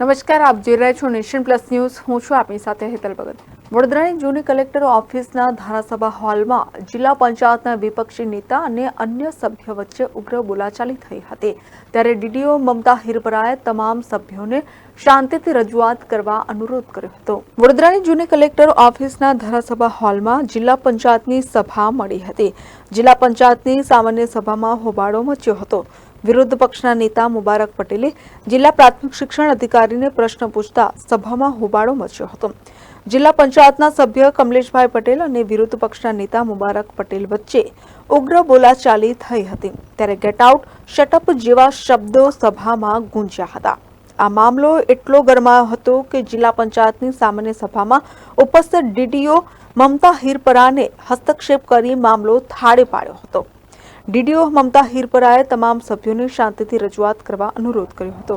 નમસ્કાર, આપ જોઈ રહ્યા છો નેશન પ્લસ ન્યૂઝ. હું છું આપની સાથે હેતલ ભગત. વડોદરાની જૂની કલેક્ટર ઓફિસના ધારાસભા હોલમાં જિલ્લા પંચાયતના વિપક્ષી નેતા અને અન્ય સભ્ય વચ્ચે ઉગ્ર બોલાચાલી થઈ હતી. ત્યારે ડીડીઓ મમતા હિરપરાએ તમામ સભ્યોને શાંતિથી રજૂઆત કરવા અનુરોધ કર્યો હતો. વડોદરાની જૂની કલેક્ટર ઓફિસના ધારાસભા હોલમાં જિલ્લા પંચાયતની સભા મળી હતી. જિલ્લા પંચાયતની સામાન્ય સભામાં હોબાળો મચ્યો હતો. વિરોધ પક્ષના નેતા મુબારક પટેલે જિલ્લા પ્રાથમિક શિક્ષણ અધિકારીને પ્રશ્ન પૂછતા સભામાં હોબાળો મચ્યો હતો. જિલ્લા પંચાયતના સભ્ય કમલેશભાઈ પટેલ અને વિરોધ પક્ષના નેતા મુબારક પટેલ વચ્ચે ઉગ્ર બોલાચાલી થઈ હતી. ત્યારે ગેટ આઉટ શટઅપ જેવા શબ્દો સભામાં ગુંજ્યા હતા. આ મામલો એટલો ગરમાયો હતો કે જિલ્લા પંચાયતની સામાન્ય સભામાં ઉપસ્થિત ડીડીઓ મમતા હિરપરાને હસ્તક્ષેપ કરી મામલો થાળે પાડ્યો હતો. ડીડીઓ મમતા હીરપરાએ તમામ સભ્યોને શાંતિથી રજૂઆત કરવા અનુરોધ કર્યો હતો.